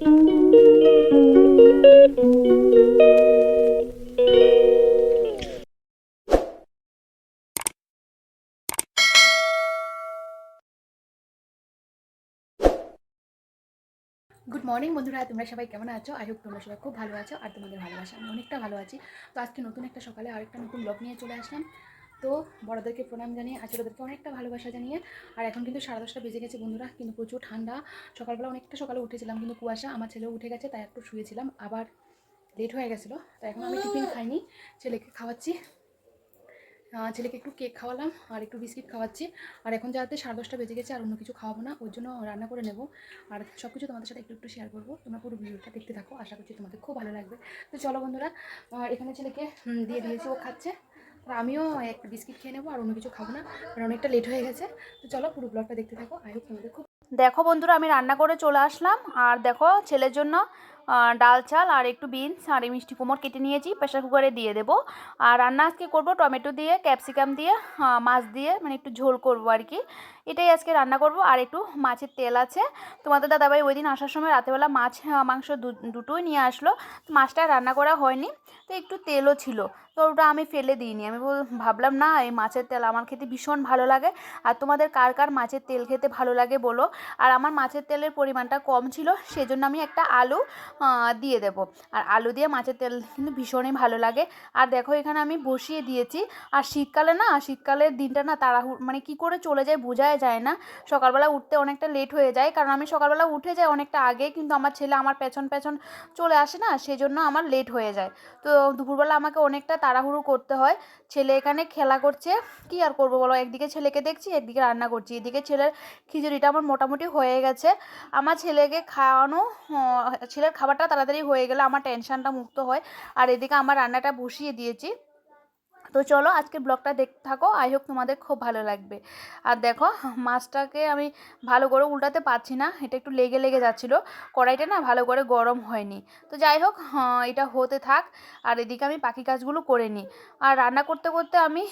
Good morning বন্ধুরা। তোমরা সবাই কেমন আছো? আই হোপ তোমরা সবাই খুব ভালো আছো, আর তোমাদের ভালোবাসা, আমি অনেকটা ভালো আছি। তো আজকে নতুন একটা সকালে আরেকটা নতুন ব্লগ নিয়ে চলে আসলাম। তো বড়োদেরকে প্রণাম জানিয়ে আর ছোটোদেরকে অনেকটা ভালোবাসা জানিয়ে। আর এখন কিন্তু সাড়ে দশটা বেজে গেছে বন্ধুরা কিন্তু প্রচুর ঠান্ডা। সকালবেলা অনেকটা সকালে উঠেছিলাম কিন্তু কুয়াশা আমার ছেলেও উঠে গেছে তাই একটু শুয়েছিলাম। আবার লেট হয়ে গেছিল তাই এখন আমি টিফিন খাইনি ছেলেকে খাওয়াচ্ছি। ছেলেকে একটু কেক খাওয়ালাম আর একটু বিস্কিট খাওয়াচ্ছি। আর এখন যাতে সাড়ে দশটা বেজে গেছে আর অন্য কিছু খাওয়াবো না ওর জন্য রান্না করে নেব। আর সব কিছু তোমাদের সাথে একটু একটু শেয়ার করব তোমরা পুরো ভিডিওটা দেখতে থাকো আশা করছি তোমাদের খুব ভালো লাগবে। তো চলো বন্ধুরা আর এখানে ছেলেকে দিয়ে দিয়েছি ও খাচ্ছে। আমিও একটা বিস্কিট খেয়ে নেব আর অন্য কিছু খাব না, কারণ অনেকটা লেট হয়ে গেছে। তো চলো পুরো ব্লগটা দেখতে থাকো আই হোপ তোমাদের খুব দেখো বন্ধুরা, আমি রান্না করে চলে আসলাম। আর দেখো ছেলের জন্য ডাল চাল আর একটু বিনস আর এই মিষ্টি কুমড় কেটে নিয়েছি প্রেশার কুকারে দিয়ে দেবো। আর রান্না আজকে করব টমেটো দিয়ে ক্যাপসিকাম দিয়ে মাছ দিয়ে মানে একটু ঝোল করব আর কি। এটাই আজকে রান্না করব। আর একটু মাছের তেল আছে। তোমাদের দাদাভাই ওই দিন আসার সময় রাতেবেলা মাছ মাংস দুটোই নিয়ে আসলো। মাছটা রান্না করা হয়নি, তো একটু তেলও ছিল। তো ওটা আমি ফেলে দিইনি। আমি বল- ভাবলাম, না, এই মাছের তেল আমার খেতে ভীষণ ভালো লাগে। আর তোমাদের কার কার মাছের তেল খেতে ভালো লাগে বলো? আর আমার মাছের তেলের পরিমাণটা কম ছিল, সেজন্য আমি একটা আলু দিয়ে দেব। আর আলু দিয়ে মাছের তেল কিন্তু ভীষণই ভালো লাগে। আর দেখো, এখানে আমি বসিয়ে দিয়েছি। আর শীতকালে না, শীতকালের দিনটা না তাড়াহুড়ো মানে কি করে চলে যায় বোঝাই যায় না। সকালবেলা উঠতে অনেকটা লেট হয়ে যায়। কারণ আমি সকালবেলা উঠে যাই অনেকটা আগে, কিন্তু আমার ছেলে আমার পেছন পেছন চলে আসে না, সেজন্য আমার লেট হয়ে যায়। তো দুপুরবেলা আমাকে অনেকটা তাড়াহুড়ো করতে হয়। ছেলে এখানে খেলা করছে, কি আর করব বলো? একদিকে ছেলেকে দেখছি, একদিকে রান্না করছি। এদিকে ছেলের খিচুড়িটা আমার মোটামুটি হয়ে গেছে। আমার ছেলেকে খাওয়ানো ছেলের খাবারটা তাড়াতাড়ি হয়ে গেলে আমার টেনশানটা মুক্ত হয়। আর এদিকে আমার রান্নাটা বসিয়ে দিয়েছি। তো চলো আজকের ব্লগটা দেখতে থাকো। আই হোপ তোমাদের খুব ভালো লাগবে। আর দেখো মাছটাকে আমি ভালো করে উল্টাতে পারছি না। এটা একটু লেগে লেগে যাচ্ছিল। কড়াইটা না ভালো করে গরম হয়নি। তো যাই হোক হ্যাঁ, এটা হতে থাক। আর এদিকে আমি পাখি কাজগুলো করে নিই। আর রান্না করতে করতে আমি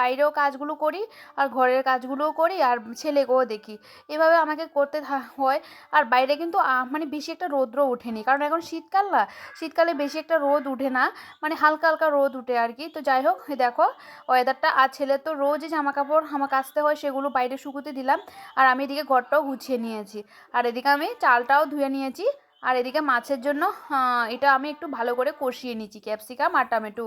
বাইরেও কাজগুলো করি আর ঘরের কাজগুলোও করি আর ছেলেকেও দেখি। এভাবে আমাকে করতে হয়। আর বাইরে কিন্তু মানে বেশি একটা রৌদ্র ওঠেনি। কারণ এখন শীতকাল না? শীতকালে বেশি একটা রোদ উঠে না। মানে হালকা হালকা রোদ উঠে আর কি। তো যাই হোক দেখো ওয়েদারটা আর ছেলে তো রোজই জামা কাপড় আমার কাচতে হয়, সেগুলো বাইরে শুকোতে দিলাম, আর আমি এদিকে ঘরটাও গুছিয়ে নিয়েছি। আর এদিকে আমি চালটাও ধুয়ে নিয়েছি, আর এদিকে মাছের জন্য এটা আমি একটু ভালো করে কষিয়ে নিচ্ছি ক্যাপসিকাম আর টমেটো।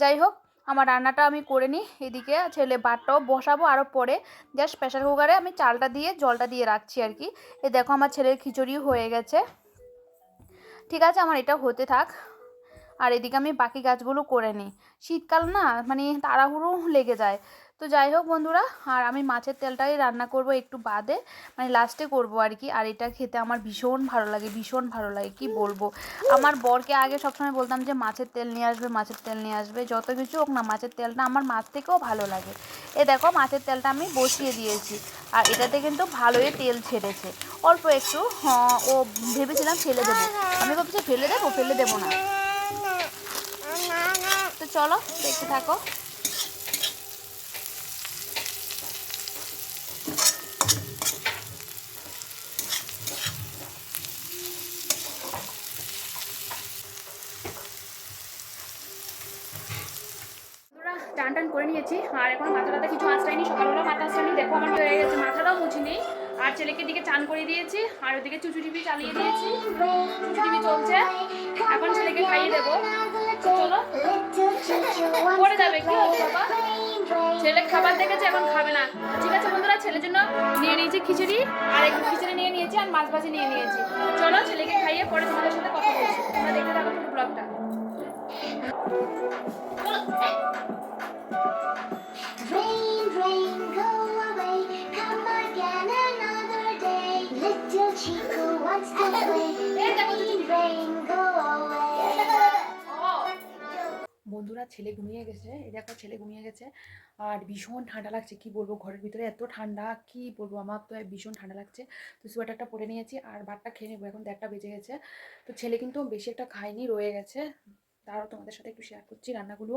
যাই হোক, আমার রান্নাটা আমি করে নিই, এদিকে ছেলে ভাতটাও বসাবো আরও পরে জাস্ট প্রেশার কুকারে আমি চালটা দিয়ে, জলটা দিয়ে রাখছি আর কি। এ দেখো, আমার ছেলের খিচুড়ি হয়ে গেছে। ঠিক আছে, আমার এটা হতে থাক। আর এদিকে আমি বাকি গাছগুলো করে নিই। শীতকাল না মানে তাড়াহুড়ো লেগে যায়। তো যাই হোক বন্ধুরা আর আমি মাছের তেলটাই রান্না করব একটু বাদে। মানে লাস্টে করব আর কি আর এটা খেতে আমার ভীষণ ভালো লাগে ভীষণ ভালো লাগে কি বলব? আমার বরকে আগে সবসময় বলতাম যে মাছের তেল নিয়ে আসবে মাছের তেল নিয়ে আসবে যত কিছু হোক না মাছের তেলটা আমার মাছ থেকেও ভালো লাগে। এ দেখো মাছের তেলটা আমি বসিয়ে দিয়েছি আর এটাতে কিন্তু ভালোই তেল ছেড়েছে। অল্প একটু হ্যাঁ, ও ভেবেছিলাম ফেলে দেবো। আমি ভাবছি ফেলে দেবো ফেলে দেবো না। চলো, দেখতে থাকো। টান টান করে নিয়েছি, আর এখন মাথাটাতে কিছু আঁচড়াইনি সকালবেলা মাথা আঁচড়াইনি দেখো আমার হয়ে গেছে, মাথাটাও মুছিনি। আর ছেলেকে দিকে চান করে দিয়েছি, আর ওদিকে চুচু টিভি চালিয়ে দিয়েছি। চুচু চলছে, এখন ছেলেকে খাইয়ে দেবো। পড়ে যাবে, কি ছেলে খাবার দেখেছে, এখন খাবে না। ঠিক আছে বন্ধুরা, ছেলের জন্য নিয়ে নিয়েছি খিচুড়ি, আর একটু খিচুড়ি নিয়ে নিয়েছি, আর মাছ ভাজি নিয়ে নিয়েছি। চলো, ছেলেকে খাইয়ে পরে তোমাদের সাথে কথা বলছি। তোমরা দেখতে থাকো পুরো ব্লগটা Chico wants to play. বন্ধুরা, ছেলে ঘুমিয়ে গেছে। এই দেখো, ছেলে ঘুমিয়ে গেছে। আর ভীষণ ঠান্ডা লাগছে, কি বলব? ঘরের ভিতরে এত ঠান্ডা, কি বলব? আমার তো ভীষণ ঠান্ডা লাগছে। তো সোয়েটারটা পরে নিয়েছি, আর ভাতটা খেয়ে নেব। এখন দেড়টা বেজে গেছে। তো ছেলে কিন্তু বেশি একটা খায়নি, রয়ে গেছে। তারও তোমাদের সাথে একটু শেয়ার করছি রান্নাগুলো,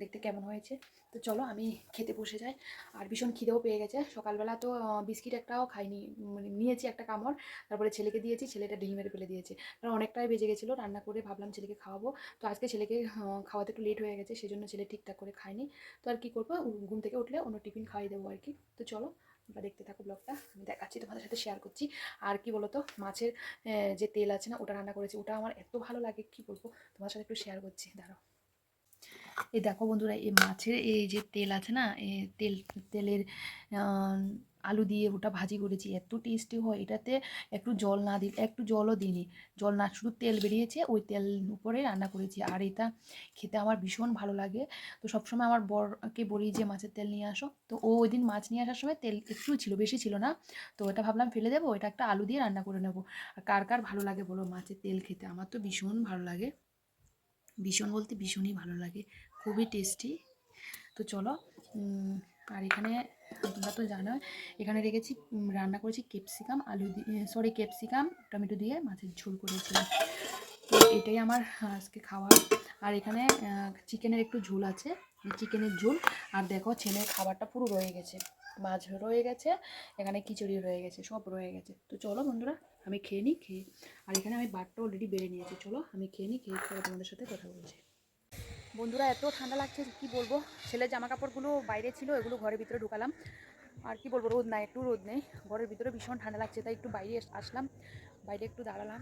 দেখতে কেমন হয়েছে। তো চলো আমি খেতে বসে যাই। আর ভীষণ খিদেও পেয়ে গেছে। সকালবেলা তো বিস্কিট একটাও খাইনি মানে নিয়েছি একটা কামড়, তারপরে ছেলেকে দিয়েছি, ছেলেটা ঢিল মেরে ফেলে দিয়েছে। কারণ অনেকটাই বেজে গেছিল, রান্না করে ভাবলাম ছেলেকে খাওয়াবো। তো আজকে ছেলেকে খাওয়াতে একটু লেট হয়ে গেছে, সেজন্য ছেলে ঠিকঠাক করে খায়নি। তো আর কি করব ঘুম থেকে উঠলে অন্য টিফিন খাইয়ে দেবো আর কি। তো চলো তোমরা দেখতে থাকো ব্লগটা, আমি দেখাচ্ছি, তোমাদের সাথে শেয়ার করছি। আর কি বলতো, মাছের যে তেল আছে না, ওটা রান্না করেছি, ওটা আমার এত ভালো লাগে, কি বলব? তোমার সাথে একটু শেয়ার করছি, দাঁড়াও। এই দেখো বন্ধুরা, এই মাছের এই যে তেল আছে না, এই তেল, তেলের আলু দিয়ে ওটা ভাজি করেছি। এত টেস্টি হয় এটাতে। একটু জল না দিই একটু জলও দিইনি। জল না, শুধু তেল বেরিয়েছে, ওই তেল উপরে রান্না করেছি। আর এটা খেতে আমার ভীষণ ভালো লাগে। তো সবসময় আমার বরকে বলি যে, মাছের তেল নিয়ে আসো। তো ও ওই দিন মাছ নিয়ে আসার সময় তেল একটু ছিল, বেশি ছিল না। তো এটা ভাবলাম ফেলে দেবো এটা একটা আলু দিয়ে রান্না করে নেব। আর কার কার ভালো লাগে বলো মাছের তেল খেতে? আমার তো ভীষণ ভালো লাগে। ভীষণ বলতে ভীষণই ভালো লাগে। খুবই টেস্টি তো চলো আর এখানে তোমরা তো জানো এখানে রেখেছি রান্না করেছি ক্যাপসিকাম, আলু দিয়ে সরি ক্যাপসিকাম, টমেটো দিয়ে মাছের ঝোল করেছিলাম। তো এটাই আমার আজকে খাওয়ার আর এখানে চিকেনের একটু ঝোল আছে চিকেনের ঝোল। আর দেখো, ছেলের খাবারটা পুরো রয়ে গেছে। মাছ রয়ে গেছে, এখানে খিচুড়ি রয়ে গেছে, সব রয়ে গেছে। তো চলো বন্ধুরা, আমি খেয়ে নিই, খেয়ে, আর এখানে আমি বাটটা অলরেডি বেড়ে নিয়েছি। চলো, আমি খেয়ে নিই, খেয়ে তোমাদের সাথে কথা বলছি। বন্ধুরা, এত ঠান্ডা লাগছে, কি বলব? ছেলের জামা কাপড়গুলো বাইরে ছিল, এগুলো ঘরের ভিতরে ঢুকালাম। আর কি বলব, রোদ নাই, একটু রোদ নেই। ঘরের ভিতরে ভীষণ ঠান্ডা লাগছে, তাই একটু বাইরে আসলাম। বাইরে একটু দাঁড়ালাম।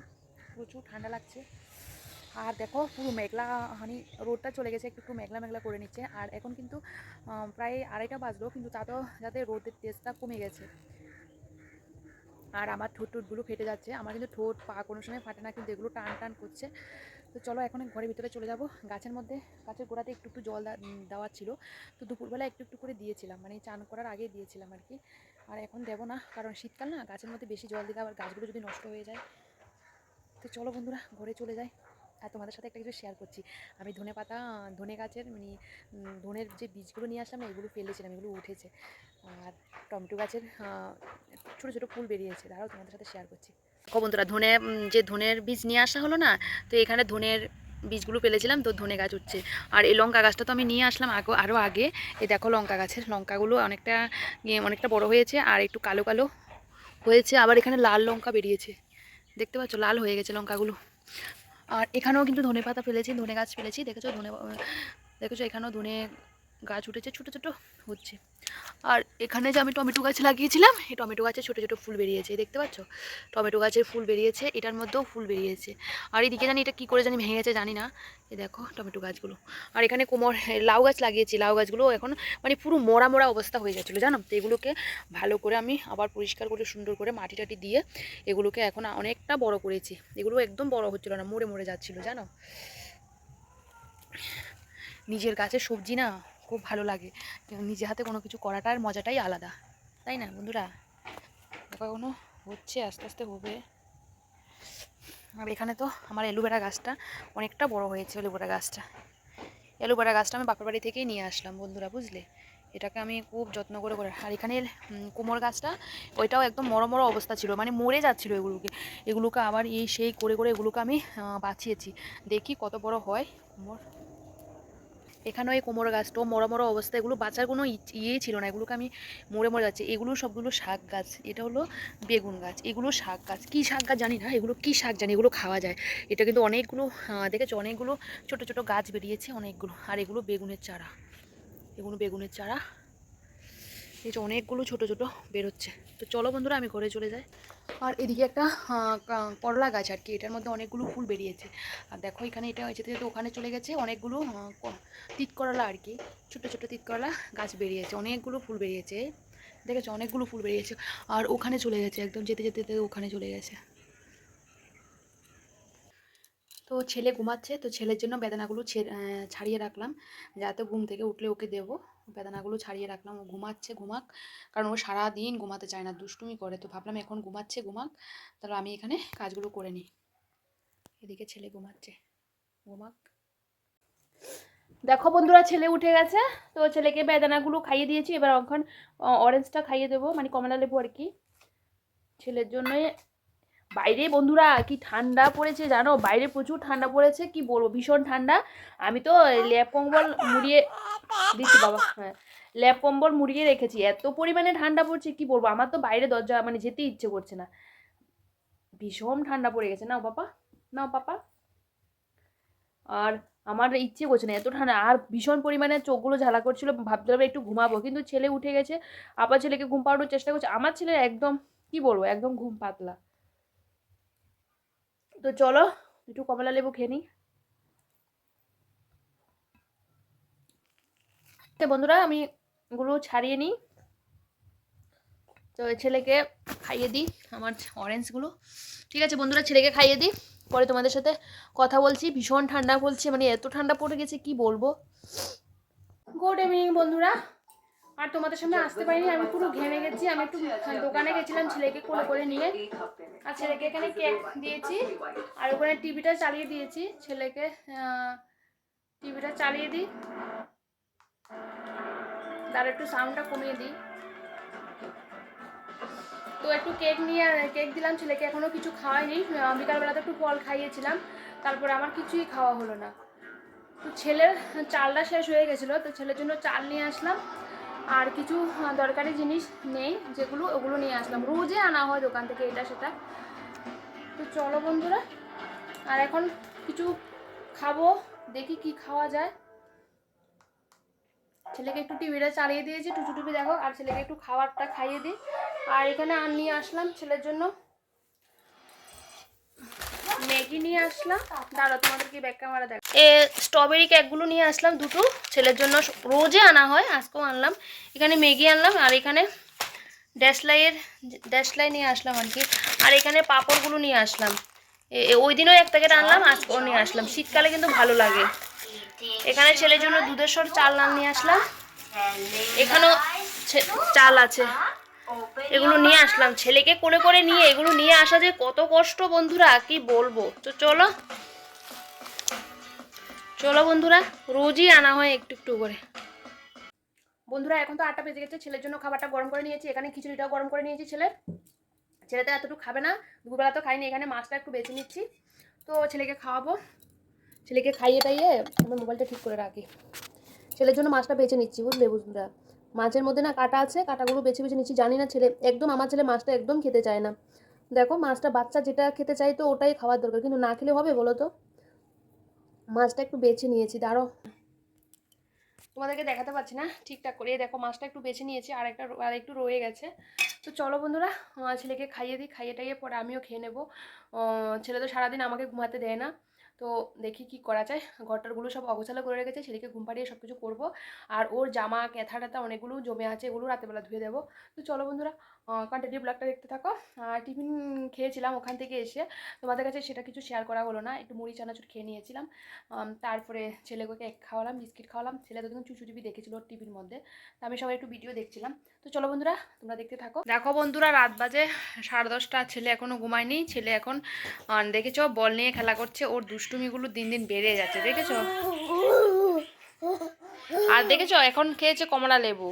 প্রচুর ঠান্ডা লাগছে। আর দেখো, পুরো মেঘলা, হানি, রোদটা চলে গেছে, একটু একটু মেঘলা মেঘলা করে নিচ্ছে। আর এখন কিন্তু প্রায় আড়াইটা বাজলো, কিন্তু তাতেও যাতে রোদের তেজটা কমে গেছে। আর আমার ঠোঁট ঠোঁটগুলো ফেটে যাচ্ছে। আমার কিন্তু ঠোঁট পা কোনো সময় ফাটে না, কিন্তু এগুলো টান টান করছে। তো চলো এখন ঘরের ভিতরে চলে যাব। গাছের মধ্যে গাছের গোড়াতে একটু একটু জল দা- উম, দেওয়ার ছিল। তো দুপুরবেলা একটু একটু করে দিয়েছিলাম মানে চান করার আগে দিয়েছিলাম আর কি। আর এখন দেবো না কারণ শীতকাল না গাছের মধ্যে বেশি জল দিলে আবার গাছগুলো যদি নষ্ট হয়ে যায়। তো চলো বন্ধুরা ঘরে চলে যাই। আর তোমাদের সাথে একটা কিছু শেয়ার করছি। আমি ধনে পাতা ধনে গাছের মানে ধনের যে বীজগুলো নিয়ে আসলাম এগুলো ফেলেছিলাম এগুলো উঠেছে। আর টমেটো গাছের ছোটো ছোটো ফুল বেরিয়েছে। তারাও তোমাদের সাথে শেয়ার করছি। বন্ধুরা ধনে যে ধনের বীজ নিয়ে আসা হলো না তো এখানে ধনের বীজগুলো ফেলেছিলাম তো ধনে গাছ উঠছে। আর এই লঙ্কা গাছটা তো আমি নিয়ে আসলাম আগে আরও আগে। এই দেখো লঙ্কা গাছের লঙ্কাগুলো অনেকটা ইয়ে, অনেকটা বড় হয়েছে আর একটু কালো কালো হয়েছে আবার এখানে লাল লঙ্কা বেরিয়েছে। দেখতে পাচ্ছ লাল হয়ে গেছে লঙ্কাগুলো। আর এখানেও কিন্তু ধনে পাতা ফেলেছি ধনে গাছ ফেলেছি দেখেছ ধনে দেখেছ এখানেও ধনে গাছ উঠেছে, ছোটো ছোটো হচ্ছে। আর এখানে যে আমি টমেটো গাছ লাগিয়েছিলাম, এই টমেটো গাছে ছোটো ছোটো ফুল বেরিয়েছে, দেখতে পাচ্ছ? টমেটো গাছের ফুল বেরিয়েছে, এটার মধ্যেও ফুল বেরিয়েছে। আর এদিকে জানি এটা কী করে জানি ভেঙে গেছে, জানি না। এই দেখো টমেটো গাছগুলো। আর এখানে কোমর লাউ গাছ লাগিয়েছি, লাউ গাছগুলো এখন মানে পুরো মরা মরা অবস্থা হয়ে যাচ্ছিল জানো? তো এগুলোকে ভালো করে আমি আবার পরিষ্কার করে, সুন্দর করে মাটি টাটি দিয়ে এগুলোকে এখন অনেকটা বড় করেছি। এগুলো একদম বড় হচ্ছিল না, মরে মরে যাচ্ছিল, জানো? নিজের গাছের সবজি না? খুব ভালো লাগে। নিজে হাতে কোনো কিছু করাটার মজাটাই আলাদা। তাই না বন্ধুরা? এখনও হচ্ছে, আস্তে আস্তে হবে। আর এখানে তো আমার এলোভেরা গাছটা অনেকটা বড় হয়েছে এলোভেরা গাছটা। এলোভেরা গাছটা আমি বাপের বাড়ি থেকেই নিয়ে আসলাম বন্ধুরা, বুঝলে? এটাকে আমি খুব যত্ন করে করে আর এখানে কুমড়ো গাছটা, ওইটাও একদম মরো মরো অবস্থা ছিল মানে মরে যাচ্ছিল এগুলোকে। এগুলোকে আবার এই সেই করে করে এগুলোকে আমি বাঁচিয়েছি। দেখি কত বড় হয় কুমড় এখানেও এই কোমর গাছটাও মরো মরো অবস্থা, এগুলো বাঁচার কোনো ইয়েই ছিল না। এগুলোকে আমি মরে মরে যাচ্ছি। এগুলো সবগুলো শাক গাছ। এটা হলো বেগুন গাছ। এগুলো শাক গাছ। কী শাক গাছ জানি না, এগুলো কী শাক জানি, এগুলো খাওয়া যায়। এটা কিন্তু অনেকগুলো দেখেছ? অনেকগুলো ছোট ছোট গাছ বেরিয়েছে অনেকগুলো। আর এগুলো বেগুনের চারা। এগুলো বেগুনের চারা। এই যে অনেকগুলো ছোট ছোট বেরোচ্ছে। তো চলো বন্ধুরা, আমি ঘরে চলে যাই। আর এদিকে একটা করলা গাছ আর কি, এটার মধ্যে অনেকগুলো ফুল বেরিয়েছে। আর দেখো এখানে এটা যেতে যেতে ওখানে চলে গেছে, অনেকগুলো তিত করলা আর কি, ছোটো ছোটো তিত করলা গাছ বেরিয়েছে, অনেকগুলো ফুল বেরিয়েছে। দেখেছ? অনেকগুলো ফুল বেরিয়েছে। আর ওখানে চলে গেছে, একদম যেতে যেতে যেতে ওখানে চলে গেছে। তো ছেলে ঘুমাচ্ছে, তো ছেলের জন্য বেদানাগুলো ছাড়িয়ে রাখলাম, যাতে ঘুম থেকে উঠলে ওকে দেবো। বেদানাগুলো ছাড়িয়ে রাখলাম, ও ঘুমাচ্ছে, ঘুমাক। কারণ ও সারাদিন ঘুমাতে চায় না, দুষ্টুমি করে। তো ভাবলাম এখন ঘুমাচ্ছে, ঘুমাক। তাহলে আমি এখানে কাজগুলো করে নিই। এদিকে ছেলে ঘুমাচ্ছে। ঘুমাক। দেখো বন্ধুরা, ছেলে উঠে গেছে। তো ছেলেকে বেদানাগুলো খাইয়ে দিয়েছি। এবার এখন অরেঞ্জটা খাইয়ে দেবো। মানে কমলা লেবু আর কি। ছেলের জন্য বাইরে বন্ধুরা, কি ঠান্ডা পড়েছে জানো? বাইরে প্রচুর ঠান্ডা পড়েছে, কি বলব? ভীষণ ঠান্ডা। আমি তো ল্যাপ কম্বল মুড়িয়ে দিচ্ছি, বাবা হ্যাঁ। ল্যাপ কম্বল মুড়িয়ে রেখেছি, এত পরিমাণে ঠান্ডা পড়ছে, কি বলব? আমার তো বাইরে দরজা মানে যেতে ইচ্ছে করছে না। ভীষণ ঠান্ডা পড়ে গেছে, নাও বাবা, নাও পাপা আর আমার ইচ্ছে করছে না, এত ঠান্ডা, আর ভীষণ পরিমাণে চোখগুলো ঝালা করছিল, ভাবছিলাম একটু ঘুমাবো, কিন্তু ছেলে উঠে গেছে, আবার ছেলেকে ঘুম পাড়ানোর চেষ্টা করছে। আমার ছেলে একদম, কি বলব, একদম ঘুম পাতলা। তো চলো, একটু কমলা লেবু খেয়ে নিই। বন্ধুরা, আমি এগুলো ছাড়িয়ে নিই। তো ছেলেকে খাইয়ে দিই, আমার অরেঞ্জগুলো ঠিক আছে বন্ধুরা, ছেলেকে খাইয়ে দিই। পরে তোমাদের সাথে কথা বলছি, ভীষণ ঠান্ডা পড়ছে মানে এত ঠান্ডা পড়ে গেছে, কি বলব? গুড ইভিনিং বন্ধুরা। আর তোমাদের সামনে আসতে পারিনি আমি পুরো ঘেমে গেছি আমি একটু দোকানে গেছিলাম ছেলেকে কোলে করে নিয়ে। আর ছেলেকে এখানে কেক দিয়েছি আর ওখানে টিভিটা চালিয়ে দিয়েছি ছেলেকে টিভিটা চালিয়ে দিই। তার একটু সাউন্ডটা কমিয়ে দিই। তো একটু কেক নিয়ে কেক দিলাম ছেলেকে এখনও কিছু খাওয়াইনি। বিকালবেলাতে একটু ফল খাইয়েছিলাম তারপরে আমার কিছুই খাওয়া হলো না। তো ছেলের চালটা শেষ হয়ে গেছিল তো ছেলের জন্য চাল নিয়ে আসলাম। আর কিছু দরকারি জিনিস নেই, যেগুলো ওগুলো নিয়ে আসলাম। রোজে আনা হয় দোকান থেকে এটা সেটা। তো চলো বন্ধুরা, আর এখন কিছু খাব, দেখি কি খাওয়া যায়। ছেলেকে একটু টিভিটা চালিয়ে দিয়েছি টুচু টুপি দেখো, আর ছেলেকে একটু খাবারটা খাইয়ে দিই। আর এখানে আর নিয়ে আসলাম ছেলের জন্য ম্যাগি নিয়ে আসলাম। দাঁড়ো তোমাদেরকে ব্যাক ক্যামেরা দেখ এ স্ট্রবেরি কেকগুলো নিয়ে আসলাম দুটো। ছেলের জন্য রোজে আনা হয়, আজকেও আনলাম। এখানে ম্যাগি আনলাম, আর এখানে ড্যাশলাইয়ের ড্যাশলাই নিয়ে আসলাম আর কি আর এখানে পাঁপড়গুলো নিয়ে আসলাম। ওই দিনও এক প্যাকেট আনলাম, আজকেও নিয়ে আসলাম। শীতকালে কিন্তু ভালো লাগে। এখানে ছেলের জন্য দুধেশ্বর চাল নাম নিয়ে আসলাম। এখানেও চাল আছে। এগুলো নিয়ে আসলাম। ছেলেকে কোলে করে নিয়ে এগুলো নিয়ে আসা যে কত কষ্ট বন্ধুরা, কি বলব? তো চলো। চলো বন্ধুরা, রোজই আনা হয় একটু একটু করে। বন্ধুরা, এখন তো আটটা বেজে গেছে, ছেলের জন্য খাবারটা গরম করে নিয়েছি। এখানে খিচুড়িটাও গরম করে নিয়েছি ছেলের ছেলে। তো এতটুকু খাবে না, দুপুরবেলা তো খাইনি, এখানে মাছটা একটু বেছে নিচ্ছি। তো ছেলেকে খাওয়াবো। ছেলেকে খাইয়ে টাইয়ে আমি মোবাইলটা ঠিক করে রাখি। ছেলের জন্য মাছটা বেছে নিচ্ছি, বুঝলে বুঝলা মাছের মধ্যে না কাটা আছে, কাটাগুলো বেছে বেছে নিচ্ছি। জানি না ছেলে, একদম আমার ছেলে মাছটা একদম খেতে চায় না। দেখো, মাছটা বাচ্চা যেটা খেতে চাই তো ওটাই খাওয়ার দরকার। কিন্তু না খেলে হবে বলো তো? মাছটা একটু বেছে নিয়েছি, দাঁড়ো। তোমাদেরকে দেখাতে পারছি না, ঠিকঠাক করে। দেখো, মাছটা একটু বেছে নিয়েছি, আর একটা আর একটু রয়ে গেছে। তো চলো বন্ধুরা ছেলেকে খাইয়ে দিই খাইয়ে টাইয়ে পরে আমিও খেয়ে নেব। ছেলে তো সারাদিন আমাকে ঘুমাতে দেয় না। তো দেখি কি করা যায়। ঘরটারগুলো সব অগোছালো করে রেখেছে ছেলেকে ঘুম পাড়িয়ে সব কিছু করব। আর ওর জামা ক্যাথা ট্যাথা অনেকগুলো জমে আছে, এগুলো রাতেবেলা ধুয়ে দেবো। তো চলো বন্ধুরা কন্টিনিউ ব্লগটা দেখতে থাকো। আর টিফিন খেয়েছিলাম ওখান থেকে এসে। তোমাদের কাছে সেটা কিছু শেয়ার করা হলো না, একটু মুড়ি, চানাচুর খেয়ে নিয়েছিলাম। তারপরে ছেলেকে কেক খাওয়ালাম, বিস্কিট খাওয়ালাম। ছেলে তো তখন চুচু টিভি দেখেছিল টিভির মধ্যে। তো আমি সবাই একটু ভিডিও দেখছিলাম। তো চলো বন্ধুরা, তোমরা দেখতে থাকো। দেখো বন্ধুরা, রাত বাজে সাড়ে দশটা, ছেলে এখনও ঘুমায়নি। ছেলে এখন দেখেছ, বল নিয়ে খেলা করছে, ওর দুষ্টুমিগুলো দিন দিন বেড়ে যাচ্ছে, দেখেছ? আর দেখেছ, এখন খেয়েছে কমলা লেবু।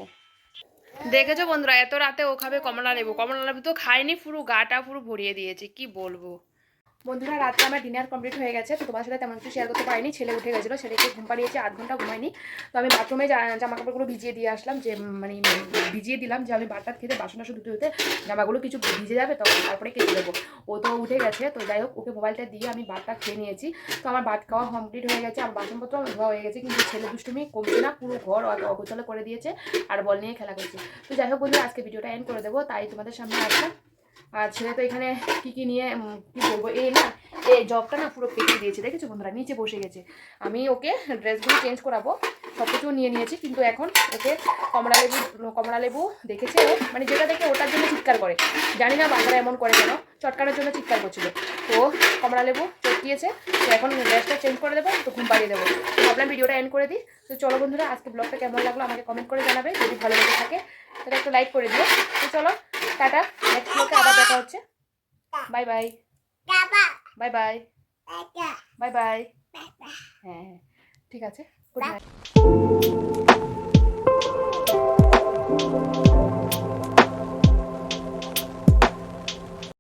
দেখেছ বন্ধুরা, এত রাতে ও খাবে কমলা লেবু। কমলা লেবু তো খায়নি, পুরো গাটা পুরো ভরিয়ে দিয়েছে, কি বলব? বন্ধুরা রাত্রে আমার ডিনার কমপ্লিট হয়ে গেছে, তো তোমার সাথে তেমন কিছু শেয়ার করতে পারিনি। ছেলে উঠে গেছিল ছেলেকে ঘুম পাড়িয়েছে, আধ ঘণ্টা ঘুমায়নি। তো আমি বাথরুমে জামা কাপড়গুলো ভিজিয়ে দিয়ে আসলাম, যে মানে ভিজিয়ে দিলাম, যে আমি বাটার খেতে, বাসন টাসন ধুতে জামাগুলো কিছু ভিজে যাবে, তখন তারপরে কেটে দেবো। ও তো উঠে গেছে, তো যাই হোক, ওকে মোবাইলটা দিয়ে আমি ভাতটা খেয়ে নিয়েছি। তো আমার ভাত খাওয়া কমপ্লিট হয়ে গেছে, আমার বাসনপত্র ধোয়া হয়ে গেছে, কিন্তু ছেলে দুষ্টুমি কমছে না, পুরো ঘর অ- অগোছালো করে দিয়েছে, আর বল নিয়ে খেলা করছে। তো যাই হোক বন্ধু আজকে ভিডিওটা এন্ড করে দেবো, তাই তোমাদের সামনে আসলাম। আর ছেলে তো এখানে কি কি নিয়ে কি বলব? এই না এই জবটা না পুরো পেকে দিয়েছে। দেখেছ বন্ধুরা? নিচে বসে গেছে। আমি ওকে ড্রেসগুলো চেঞ্জ করাবো। সব কিছু নিয়ে নিয়েছি, কিন্তু এখন ওকে কমলা লেবু কমলা লেবু দেখেছে ও? মানে যেটা দেখে ওটার জন্য চিৎকার করে। জানি না বাচ্চারা এমন করে কেন। চটকানোর জন্য চিৎকার করছিল। তো কমলা লেবু চটকিয়েছে। তো এখন ড্রেসটা চেঞ্জ করে দেবো, তো ঘুম পাড়িয়ে দেবো। ভাবলাম ভিডিওটা এন্ড করে দিই। তো চলো বন্ধুরা, আজকে ব্লগটা কেমন লাগল আমাকে কমেন্ট করে জানাবে। যদি ভালো লেগে থাকে, তাহলে একটা লাইক করে দিও। তো চলো টাটা। নেক্সট ব্লগে আবার দেখা হচ্ছে। Bye bye bye bye bye bye হ্যাঁ হ্যাঁ। ঠিক আছে। Good night